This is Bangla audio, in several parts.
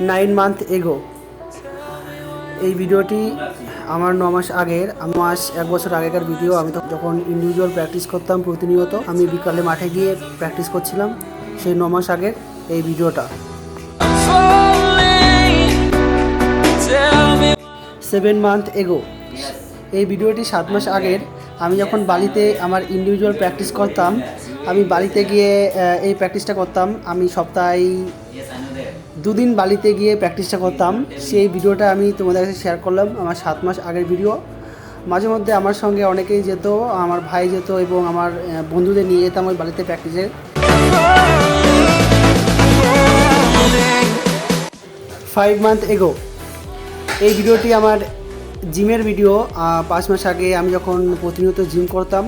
নাইন মান্থ এগো। এই ভিডিওটি আমার ন মাস আগের মাস এক বছর আগেকার ভিডিও। আমি যখন ইন্ডিভিজুয়াল প্র্যাকটিস করতাম প্রতিনিয়ত, আমি বিকালে মাঠে গিয়ে প্র্যাকটিস করছিলাম সেই ন মাস আগের এই ভিডিওটা। সেভেন মান্থ এগো। এই ভিডিওটি সাত মাস আগের। আমি যখন বালিতে আমার ইন্ডিভিজুয়াল প্র্যাকটিস করতাম আমি বালিতে গিয়ে এই প্র্যাকটিসটা করতাম। আমি সপ্তাহে দুদিন বালিতে গিয়ে প্র্যাকটিসটা করতাম। সেই ভিডিওটা আমি তোমাদের কাছে শেয়ার করলাম, আমার সাত মাস আগের ভিডিও। মাঝে মধ্যে আমার সঙ্গে অনেকেই যেত, আমার ভাই যেত এবং আমার বন্ধুদের নিয়ে যেতাম ওই বালিতে প্র্যাকটিসে ফাইভ মান্থ এগো এই ভিডিওটি আমার জিমের ভিডিও পাঁচ মাস আগে আমি যখন প্রতিনিয়ত জিম করতাম,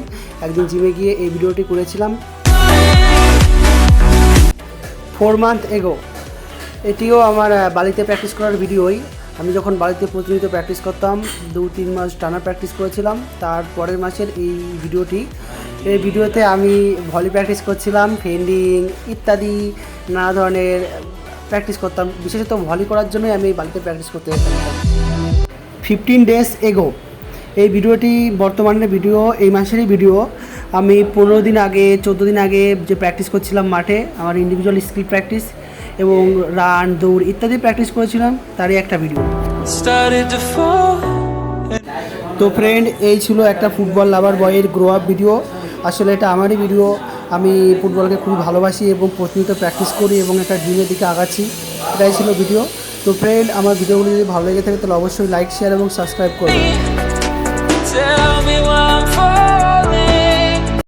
একদিন জিমে গিয়ে এই ভিডিওটি করেছিলাম। ফোর মান্থ এগো এটিও আমার বাড়িতে প্র্যাকটিস করার ভিডিওই। আমি যখন বাড়িতে প্রতিনিয়ত প্র্যাকটিস করতাম, দু, তিন মাস টানা প্র্যাকটিস করেছিলাম। তার পরের মাসের এই ভিডিওটি। এই ভিডিওতে আমি ভলি প্র্যাকটিস করছিলাম ফেন্ডিং ইত্যাদি নানা ধরনের প্র্যাকটিস করতাম। বিশেষত ভলি করার জন্যই আমি বাড়িতে প্র্যাকটিস করতে যেতাম। ফিফটিন ডেজ এগো এই ভিডিওটি বর্তমানের ভিডিও এই মাসেরই ভিডিও আমি পনেরো দিন আগে চোদ্দ দিন আগে যে প্র্যাকটিস করছিলাম মাঠে আমার ইন্ডিভিজুয়াল স্কিল প্র্যাকটিস এবং রান দৌড় ইত্যাদি প্র্যাকটিস করেছিলাম তারই একটা ভিডিও তো ফ্রেন্ড এই ছিল একটা ফুটবল লাভার বয়ের গ্রো আপ ভিডিও আসলে এটা আমারই ভিডিও আমি ফুটবলকে খুবই ভালোবাসি এবং প্রতিনিয়ত প্র্যাকটিস করি এবং একটা ড্রিমের দিকে আগাচ্ছি। এটাই ছিল ভিডিও তো ফ্রেন্ড আমার ভিডিওগুলো যদি ভালো লেগে থাকে, তাহলে অবশ্যই লাইক শেয়ার এবং সাবস্ক্রাইব করুন